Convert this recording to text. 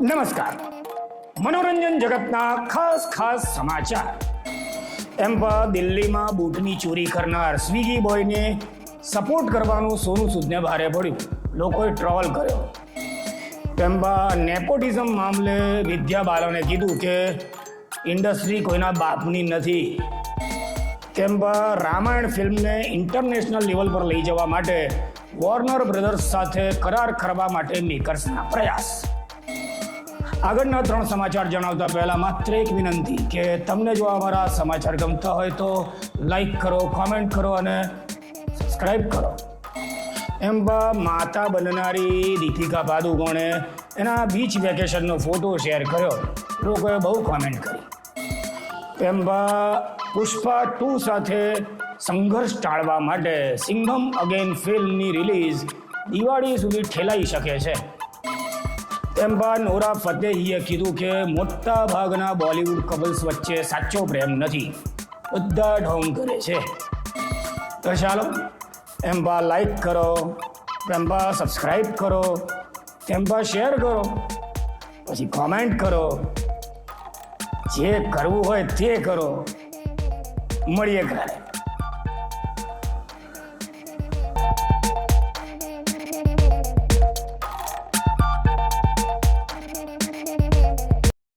નમસ્કાર. મનોરંજન જગતના ખાસ ખાસ સમાચાર. એમ પણ દિલ્હીમાં બૂટની ચોરી કરનાર સ્વિગી બોયને સપોર્ટ કરવાનું સોનું સૂદને ભારે પડ્યું. લોકોએ ટ્રોલ કર્યો. તેમ નેપોટિઝમ મામલે વિદ્યા બાલને કીધું કે ઇન્ડસ્ટ્રી કોઈના બાપની નથી. તેમ રામાયણ ફિલ્મને ઇન્ટરનેશનલ લેવલ પર લઈ જવા માટે વોર્નર બ્રધર્સ સાથે કરાર કરવા માટે મેકર્સના પ્રયાસ. આગળના ત્રણ સમાચાર જણાવતા પહેલા માત્ર એક વિનંતી કે તમને જો અમારા સમાચાર ગમતા હોય તો લાઈક કરો કોમેન્ટ કરો અને સબસ્ક્રાઈબ કરો. એમ બા માતા બનનારી દીપિકા પાદુકોણે એના બીચ વેકેશનનો ફોટો શેર કર્યો. લોકોએ બહુ કોમેન્ટ કરી. બા પુષ્પા ટુ સાથે સંઘર્ષ ટાળવા માટે સિંઘમ અગેન ફિલ્મની રિલીઝ દિવાળી સુધી ઠેલાઈ શકે છે. તેમ બા નોરા ફતેહીએ કીધું કે મોટા ભાગના બોલિવૂડ કપલ્સ વચ્ચે સાચો પ્રેમ નથી. બધા ઢોંગ કરે છે. તો ચાલો એમ બા લાઈક કરો તેમ બા સબસ્ક્રાઈબ કરો એમ બા શેર કરો, પછી કોમેન્ટ કરો. જે કરવું હોય તે કરો. મળીએ કાલે